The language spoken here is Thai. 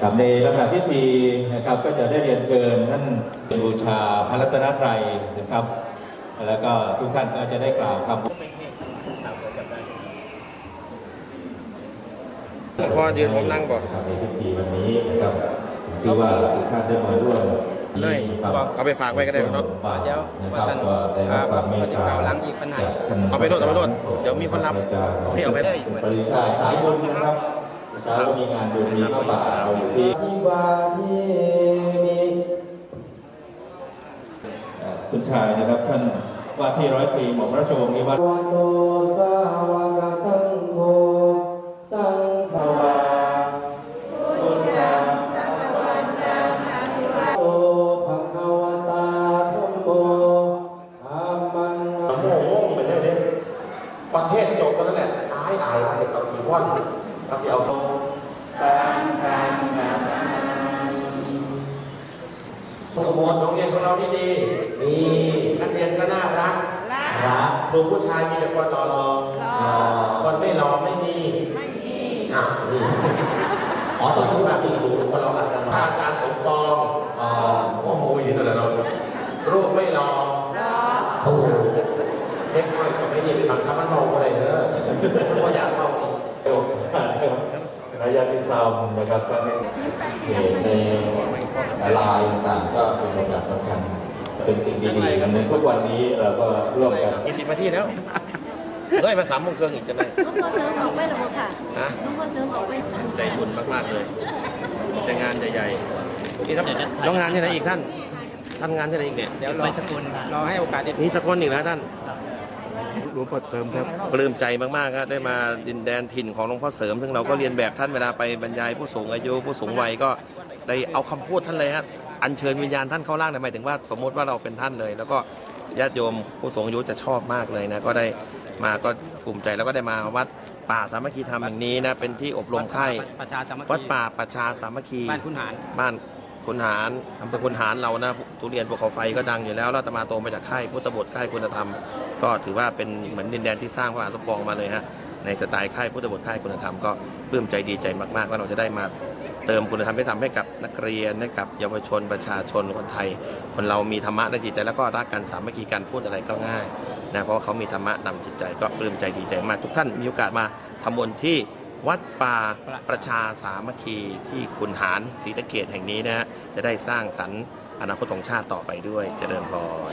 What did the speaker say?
ครับในลำดับพิธีนะครับก็จะได้เรียนเชิญท่านเป็นบูชาพระรัตนตรัยนะครับ แล้วก็ทุกท่านก็จะได้กล่าวคำพ่อยืนผมนั่งบ่ครับในพิธีวันนี้นะครับที่ว่าทุกท่านได้มาร่วมเลยเอาไปฝากไว้ก็ได้เนาะเดี๋ยวนะคว่ารับสันก็ได้รับความเมตเราจะตากล่าวหลังอีกปัญหาจากท่นเอาไปโน่นเอาไปโน่นเดี๋ยวมีคนรับให้เอาไปได้ปริชาสายบุญนะครับ เช้าก็มีงานบุญมีพระป่าเราอยู่ที่อิบาทิมิเอ่อคุณชายนะครับท่านว่าที่ร้อยตรีหม่อมราชวงศ์นิวัฒน์โตสาวกสังโฆสังฆวาประเทศจบกันแล้วแหละอายอายมาเด็กเอากี่ว่อน เอาที่เอาสองสมุดโรงเรียนของเรานี่ดีนี่นักเรียนก็น่ารักรักดูผู้ชายมีแต่คนหล่อหล่อคนไม่หล่อไม่มีไม่มีอะนี่อ๋อต่อสู้แบบอีกดูคนเราอาจารย์อาจารย์สมปองอ๋อโอ้โหอย่างนี้ตัวเรารูปไม่หล่อโอ้เด็กน้อยสมัยนี้เป็นบางคำมันเมาอะไรเด้อก็อยากมอี ระยะติดตามนะครับก็ในในไลน์ต่างๆก็เป็นโอกาสสำคัญเป็นสิ่งดีๆในทุกวันนี้เราก็ร่วมกันยี่สิบนาทีแล้วเฮ้ยมาสามโมงครึ่งอีกจะได้น้องพ่อเสริมออกไปหรือเปล่าค่ะฮะน้องพ่อเสริมออกไปใจบุญมากๆเลยแต่งานใหญ่ๆนี่ครับน้องงานที่ไหนอีกท่านท่านงานที่ไหนอีกเนี่ยเดี๋ยวรอสกุลรอให้โอกาสเด็ดมีสกลอีกแล้วท่าน หลวงพ่อเสริมครับปลื้มใจมากๆครับได้มาดินแดนถิ่นของหลวงพ่อเสริม ซึ่งเราก็เรียนแบบท่านเวลาไปบรรยายผู้สูงอายุผู้สูงวัยก็ได้เอาคำพูดท่านเลยฮะอัญเชิญวิญญาณท่านเข้าร่างเนี่ยหมายถึงว่าสมมติว่าเราเป็นท่านเลย แล้วก็ญาติโยมผู้สูงอายุจะชอบมากเลยนะก็ได้มาก็ภูมิใจแล้วก็ได้มาวัดป่าสามัคคีธรรมแห่งนี้นะเป็นที่อบรมค่ายประชาสามัคคีวัดป่าประชาสามัคคีบ้านคุณหารบ้าน คุณหารอำเภอคุณหารเรานะทุเรียนภูเขาไฟก็ดังอยู่แล้วแล้วอาตมาโตมาจากค่ายพุทธบทค่ายคุณธรรม ก็ถือว่าเป็นเหมือนดินแดนที่สร้างพระมหาสมปองมาเลยฮะในสไตล์ค่ายพุทธบทค่ายคุณธรรมก็ปลื้มใจดีใจมากๆว่าเราจะได้มาเติมคุณธรรมให้ทำให้กับนักเรียนให้กับเยาวชนประชาชนคนไทย คนเรามีธรรมะในจิตใจแล้วก็รักกันสามัคคีกันพูดอะไรก็ง่ายนะเพราะว่าเขามีธรรมะนำจิตใจก็ปลื้มใจดีใจมากทุกท่านมีโอกาสมาทำบุญที่ วัดป่าประชาสามัคคีที่คุนหารศรีตะเกียรแห่งนี้นะฮะจะได้สร้างสรรค์อนาคตของชาติต่อไปด้วยเจริญพร